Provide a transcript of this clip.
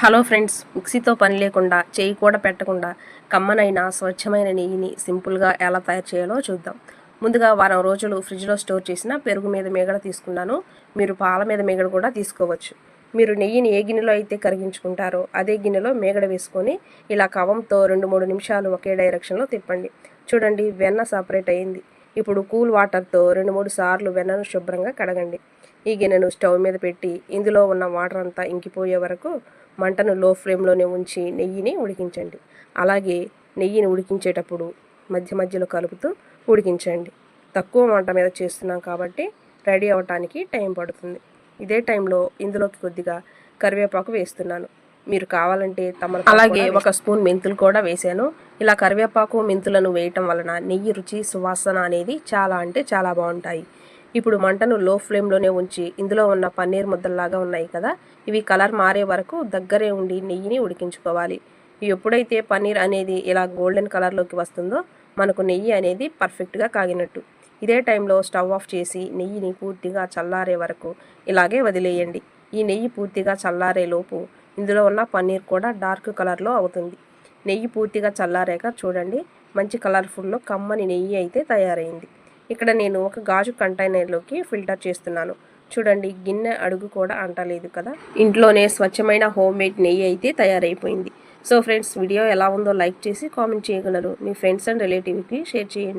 Hello friends మిక్సీతో పని లేకుండా చేయి కూడా పెట్టకుండా కమ్మనైన స్వచ్ఛమైన నెయ్యిని సింపుల్గా ఎలా తయారు చేయాలో చూద్దాం. ముందుగా వారం రోజులు ఫ్రిడ్జ్లో స్టోర్ చేసిన పెరుగు మీద మేగడ తీసుకున్నాను. మీరు పాల మీద మేగడ కూడా తీసుకోవచ్చు. మీరు నెయ్యిని ఏ గిన్నెలో అయితే కరిగించుకుంటారో అదే గిన్నెలో మేగడ వేసుకొని ఇలా కవంతో రెండు మూడు నిమిషాలు ఒకే డైరెక్షన్లో తిప్పండి. చూడండి వెన్న సపరేట్ అయింది. ఇప్పుడు కూల్ వాటర్తో రెండు మూడు సార్లు వెన్నను శుభ్రంగా కడగండి. ఈ గిన్నెను స్టవ్ మీద పెట్టి ఇందులో ఉన్న వాటర్ అంతా ఇంకిపోయే వరకు మంటను లో ఫ్లేమ్లోనే ఉంచి నెయ్యిని ఉడికించండి. అలాగే నెయ్యిని ఉడికించేటప్పుడు మధ్య మధ్యలో కలుపుతూ ఉడికించండి. తక్కువ మంట మీద చేస్తున్నాం కాబట్టి రెడీ అవ్వటానికి టైం పడుతుంది. ఇదే టైంలో ఇందులోకి కొద్దిగా కరివేపాకు వేస్తున్నాను. మీరు కావాలంటే తమ అలాగే ఒక స్పూన్ మెంతులు కూడా వేసాను. ఇలా కరివేపాకు మెంతులను వేయటం వలన నెయ్యి రుచి సువాసన అనేది చాలా అంటే చాలా బాగుంటాయి. ఇప్పుడు మంటను లో ఫ్లేమ్లోనే ఉంచి ఇందులో ఉన్న పన్నీర్ ముద్దల్లాగా ఉన్నాయి కదా ఇవి కలర్ మారే వరకు దగ్గరే ఉండి నెయ్యిని ఉడికించుకోవాలి. ఎప్పుడైతే పన్నీర్ అనేది ఇలా గోల్డెన్ కలర్లోకి వస్తుందో మనకు నెయ్యి అనేది పర్ఫెక్ట్గా కాగినట్టు. ఇదే టైంలో స్టవ్ ఆఫ్ చేసి నెయ్యిని పూర్తిగా చల్లారే వరకు ఇలాగే వదిలేయండి. ఈ నెయ్యి పూర్తిగా చల్లారే లోపు ఇందులో ఉన్న పన్నీర్ కూడా డార్క్ కలర్లో అవుతుంది. నెయ్యి పూర్తిగా చల్లారాక చూడండి మంచి కలర్ఫుల్లో కమ్మని నెయ్యి అయితే తయారైంది. ఇక్కడ నేను ఒక గాజు కంటైనర్లోకి ఫిల్టర్ చేస్తున్నాను. చూడండి గిన్నె అడుగు కూడా అంటలేదు కదా. ఇంట్లోనే స్వచ్ఛమైన హోమ్ మేడ్ నెయ్యి అయితే తయారైపోయింది. సో ఫ్రెండ్స్ వీడియో ఎలా ఉందో లైక్ చేసి కామెంట్ చేయగలరు. మీ ఫ్రెండ్స్ అండ్ రిలేటివ్కి షేర్ చేయండి.